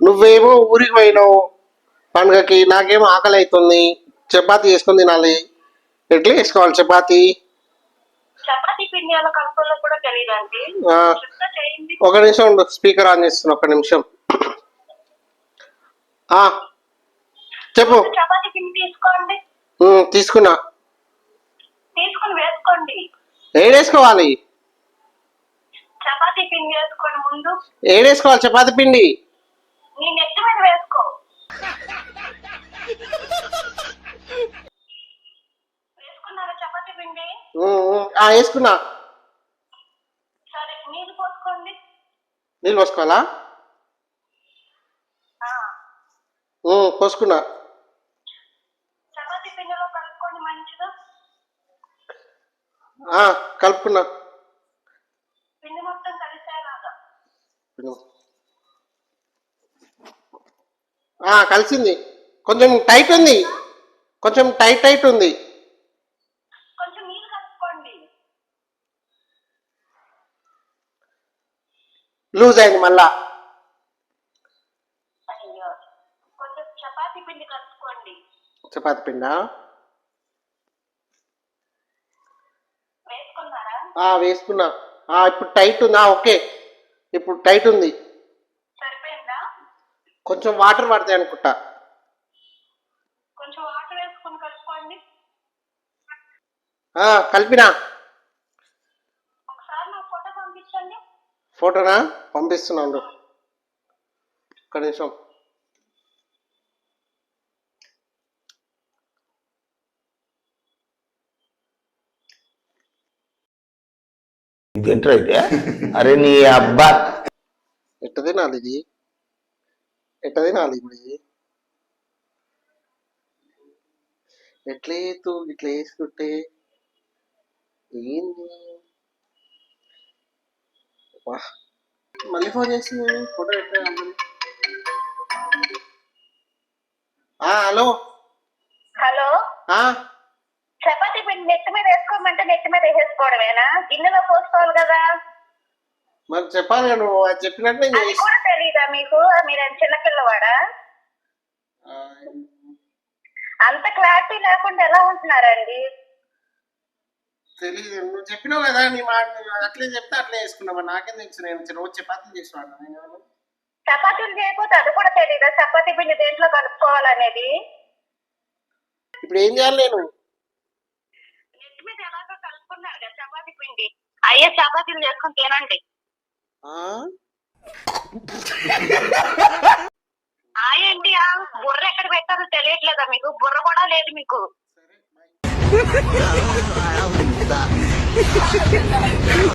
నువ్వేమో ఊరికి పోయినావు. పండుగకి నాకేమో ఆకలి అవుతుంది చపాతీ వేసుకొని తినాలి. ఎట్లా వేసుకోవాలి చపాతీ? ఒక నిమిషం ఉండు స్పీకర్ ఆన్ చేస్తున్నా ఒక నిమిషం. చెప్పు. చపాతీ పిండి తీసుకోండి. ఉమ్, తీసుకున్నా. తీసుకుని వేసుకోండి. ఏడేసుకోవాలి? చపాతీ పిండి ఏడేసుకోవాలి చపాతీ పిండి నీ నెత్తి మీద వేసుకో వేసుకున్నారా చపాతీ పిండి ఉమ్, ఉమ్, ఆ, వేసుకున్నా. నీళ్ళు పోసుకోవాలా? పోసుకున్నా. కలుపుకున్నా. కలిసింది. కొంచెం టైట్ ఉంది. కొంచెం టైట్ టైట్ ఉంది కొంచెం నీళ్ళు కలుపుకోండి లూజ్ అయింది మళ్ళా. చపాతీ పిండి వేసుకున్నా. ఆ, ఇప్పుడు టైట్ ఉందా. ఓకే. ఇప్పుడు టైట్ ఉంది. సరిపోయిందా? కొంచెం వాటర్ పడతాయి అనుకుంటా. కొంచెం వాటర్ వేసుకొని కలుపుకోండి. ఆ, కలిపినా ఒకసారి నా ఫోటో పంపించండి ఫోటోనా? పంపిస్తున్నాను ఒక్క నిమిషం. ఇదేంట్రా అయితే? అరే నీ అబ్బా. ఎట్ట తినాలి ఇది? ఎట్ట తినాలి ఇప్పుడు ఇది? ఎట్లా తూ ఇట్లా వేసుకుంటే ఏంది? మళ్ళీ ఫోన్ చేసి ఫోటో. ఆ హలో హలో చపాతీ పిండి నెత్తి మీద వేసుకోమంటే నెత్తి మీద వేసేసుకోవడమేనా గిన్నెలో పోసుకోవాలి కదా మరి చెప్పాలి నువ్వు అది చెప్పినట్టు అది కూడా తెలీదా మీకు మీరు చిన్నపిల్లవాడా అంత క్లారిటీ లేకుండా ఎలా ఉంటున్నారండి తెలీదు నువ్వు చెప్పినావు కదా నీ మాట అట్లే చెప్తే అట్లే వేసుకున్నావు నాకేం తెలుసు నేను రోజు చపాతీలు చేసేవాడిని. నేను? చపాతీలు చేయకపోతే అది కూడా తెలీదా? చపాతీ పిండి దేంట్లో కలుపుకోవాలనేది? ఇప్పుడు ఏం చేయాలి నేను? నెత్తి మీద ఎలాగో కలుపుకున్నారు కదా చపాతీ పిండి. అయ్యే చపాతీలు చేసుకొని తినండి? ఆయండి ఆ బుర్ర ఎక్కడ పెట్టారో తెలియట్లేదా మీకు? బుర్ర కూడా లేదు మీకు. るぞ